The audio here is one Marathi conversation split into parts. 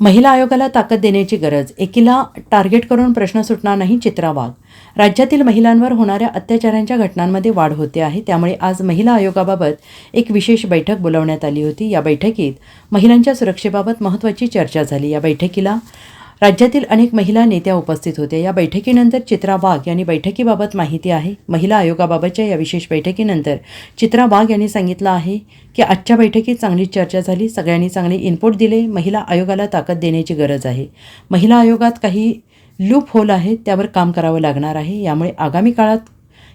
महिला आयोगाला ताकद देण्याची गरज एकीला टार्गेट करून प्रश्न सुटणार नाही चित्रा वाघ. राज्यातील महिलांवर होणाऱ्या अत्याचारांच्या घटनांमध्ये वाढ होते आहे त्यामुळे आज महिला आयोगाबाबत एक विशेष बैठक बोलावण्यात आली होती. या बैठकीत महिलांच्या सुरक्षेबाबत महत्त्वाची चर्चा झाली. या बैठकीला राज्यातील अनेक महिला नेत्या उपस्थित होत्या. या बैठकीनंतर चित्रा वाघ यांनी बैठकीबाबत माहिती आहे. महिला आयोगाबाबतच्या या विशेष बैठकीनंतर चित्रा वाघ यांनी सांगितलं आहे की आजच्या बैठकीत चांगली चर्चा झाली. सगळ्यांनी चांगले इनपुट दिले. महिला आयोगाला ताकद देण्याची गरज आहे. महिला आयोगात काही लूप होल आहेत. त्यावर काम करावं लागणार आहे. यामुळे आगामी काळात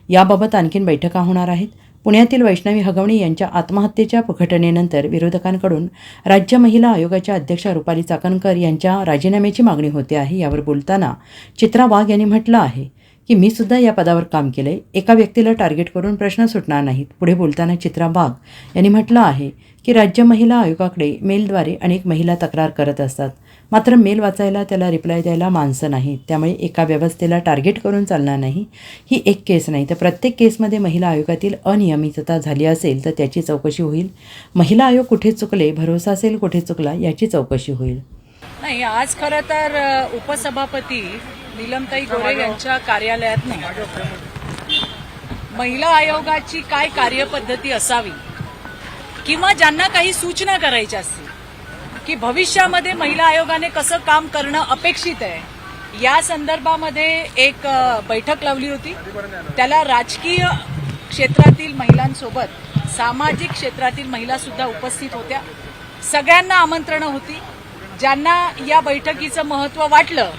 याबाबत आणखीन बैठका होणार आहेत. पुण्यातील वैष्णवी हगवणे यांच्या आत्महत्येच्या घटनेनंतर विरोधकांकडून राज्य महिला आयोगाच्या अध्यक्षा रुपाली चाकणकर यांच्या राजीनाम्याची मागणी होते आहे. यावर बोलताना चित्रा वाघ यांनी म्हटलं आहे की मी सुद्धा या पदावर काम केलंय. एका व्यक्तीला टार्गेट करून प्रश्न सुटणार नाहीत. पुढे बोलताना चित्रा वाघ यांनी म्हटलं आहे की राज्य महिला आयोगाकडे मेलद्वारे अनेक महिला तक्रार करत असतात. मात्र मेल वाचायला त्याला रिप्लाय द्यायला माणसं नाही त्यामुळे एका व्यवस्थेला टार्गेट करून चालणार नाही ही एक केस नाही. तर प्रत्येक केसमध्ये महिला आयोगातील अनियमितता झाली असेल तर त्याची चौकशी होईल. महिला आयोग कुठे चुकले भरोसा असेल कुठे चुकला याची चौकशी होईल. नाही आज खरं तर उपसभापती नीलमताई गोरे यांच्या कार्यालयात महिला आयोगाची काय कार्यपद्धती असावी? किंवा ज्यांना काही सूचना करायच्या असतील? की भविष्यामध्ये महिला आयोगाने कसं काम करणं अपेक्षित आहे? या संदर्भामध्ये एक बैठक लावली होती. त्याला राजकीय क्षेत्रातील महिलांसोबत सामाजिक क्षेत्रातील महिला सुद्धा उपस्थित होत्या. सगळ्यांना आमंत्रणं होती. ज्यांना या बैठकीचं महत्त्व वाटलं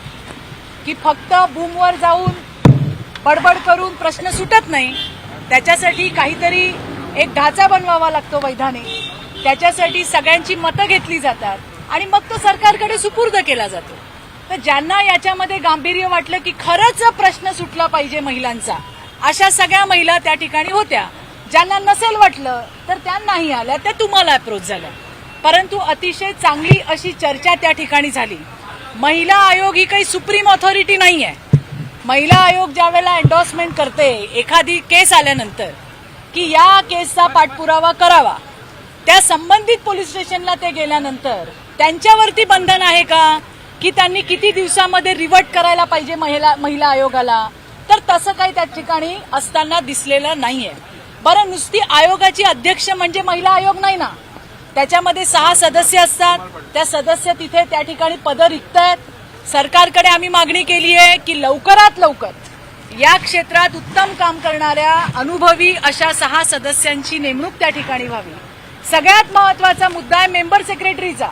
की फक्त बूमवर जाऊन बडबड करून प्रश्न सुटत नाही. त्याच्यासाठी काहीतरी एक ढाचा बनवावा लागतो वैधानिक. त्याच्यासाठी सगळ्यांची मतं घेतली जातात आणि मग तो सरकारकडे सुपूर्द केला जातो. तर ज्यांना याच्यामध्ये गांभीर्य वाटलं की खरंच प्रश्न सुटला पाहिजे महिलांचा अशा सगळ्या महिला त्या ठिकाणी होत्या. ज्यांना नसेल वाटलं तर त्या नाही आल्या त्या तुम्हाला अप्रोच झाल्या. परंतु अतिशय चांगली अशी चर्चा त्या ठिकाणी झाली. महिला आयोग ही काही सुप्रीम ऑथॉरिटी नाही आहे महिला आयोग ज्या वेळेला एन्डॉर्समेंट करते एखादी केस आल्यानंतर की या केसचा पाठपुरावा करावा. त्या संबंधित पोलीस स्टेशनला ते गेल्यानंतर त्यांच्यावरती बंधन आहे का? की त्यांनी किती दिवसामध्ये रिवर्ट करायला पाहिजे महिला महिला आयोगाला? तर तसं काही त्या ठिकाणी असताना दिसलेलं नाहीये. बरं नुसती आयोगाची अध्यक्ष म्हणजे महिला आयोग नाही ना? त्याच्यामध्ये सहा सदस्य असतात. त्या सदस्य तिथे त्या ठिकाणी पदं रिक्त आहेत सरकारकडे आम्ही मागणी केली आहे की लवकरात लवकर या क्षेत्रात उत्तम काम करणाऱ्या अनुभवी अशा सहा सदस्यांची नेमणूक त्या ठिकाणी व्हावी. सगळ्यात महत्त्वाचा मुद्दा आहे मेंबर सेक्रेटरीचा.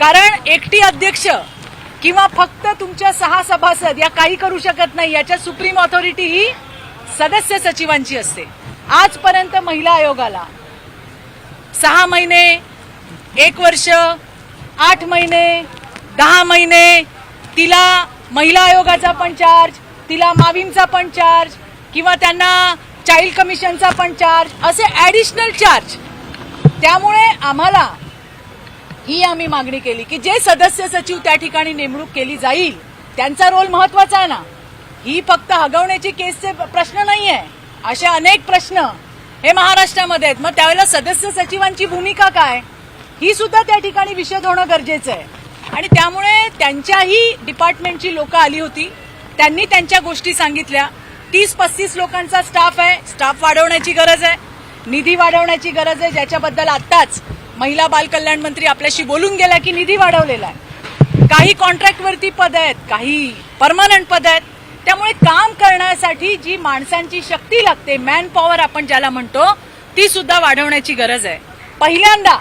कारण एकटी अध्यक्ष किंवा फक्त तुमच्या सहा सभासद या काही करू शकत नाही. याच्या सुप्रीम ऑथॉरिटी ही सदस्य सचिवांची असते. आजपर्यंत महिला आयोगाला सहा महिने एक वर्ष आठ महिने दहा महिने तिला महिला आयोगाचा पण चार्ज तिला मावींचा पण चार्ज किंवा त्यांना चाइल्ड कमिशनचा पण चार्ज असे ॲडिशनल चार्ज त्यामुळे आम्हाला ही आम्ही मागणी केली की जे सदस्य सचिव त्या ठिकाणी नेमणूक केली जाईल त्यांचा रोल महत्त्वाचा आहे ना. ही फक्त हगवण्याची केसचे प्रश्न नाही आहे असे अनेक प्रश्न हे महाराष्ट्रामध्ये आहेत. मग त्यावेळेला सदस्य सचिवांची भूमिका काय? ही सुद्धा त्या ठिकाणी विशद होणं गरजेचं आहे. आणि त्यामुळे त्यांच्याही डिपार्टमेंटची लोक आली होती. त्यांनी त्यांच्या गोष्टी सांगितल्या. तीस पस्तीस लोकांचा स्टाफ आहे. स्टाफ वाढवण्याची गरज आहे. निधी वाढवण्याची गरज आहे. ज्याच्याबद्दल आत्ताच महिला बालकल्याण मंत्री आपल्याशी बोलून गेला की निधी वाढवलेला आहे. काही कॉन्ट्रॅक्टवरती पद आहेत. काही परमनंट पद आहेत. त्यामुळे काम करण्यासाठी जी माणसांची शक्ती लागते मॅन पॉवर आपण ज्याला म्हणतो ती सुद्धा वाढवण्याची गरज आहे. पहिल्यांदा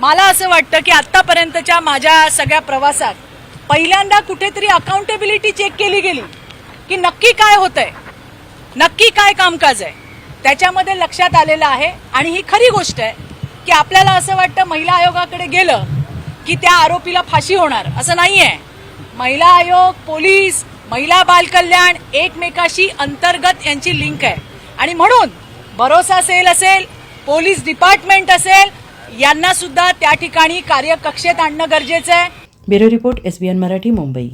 मला असं वाटतं की आतापर्यंतच्या माझ्या सगळ्या प्रवासात पहिल्यांदा कुठेतरी अकाउंटेबिलिटी चेक केली गेली की नक्की काय होतंय नक्की काय कामकाज आहे. त्याच्यामध्ये लक्षात आलेलं आहे आणि ही खरी गोष्ट आहे की आपल्याला असं वाटतं महिला आयोगाकडे गेलं की त्या आरोपीला फाशी होणार असं नाही आहे महिला आयोग पोलीस महिला बालकल्याण एकमेकाशी अंतर्गत यांची लिंक आहे. आणि म्हणून भरोसा सेल असेल पोलीस डिपार्टमेंट असेल यांना सुद्धा त्या ठिकाणी कार्यकक्षेत आणणं गरजेचं आहे. Bureau report SBN Marathi Mumbai.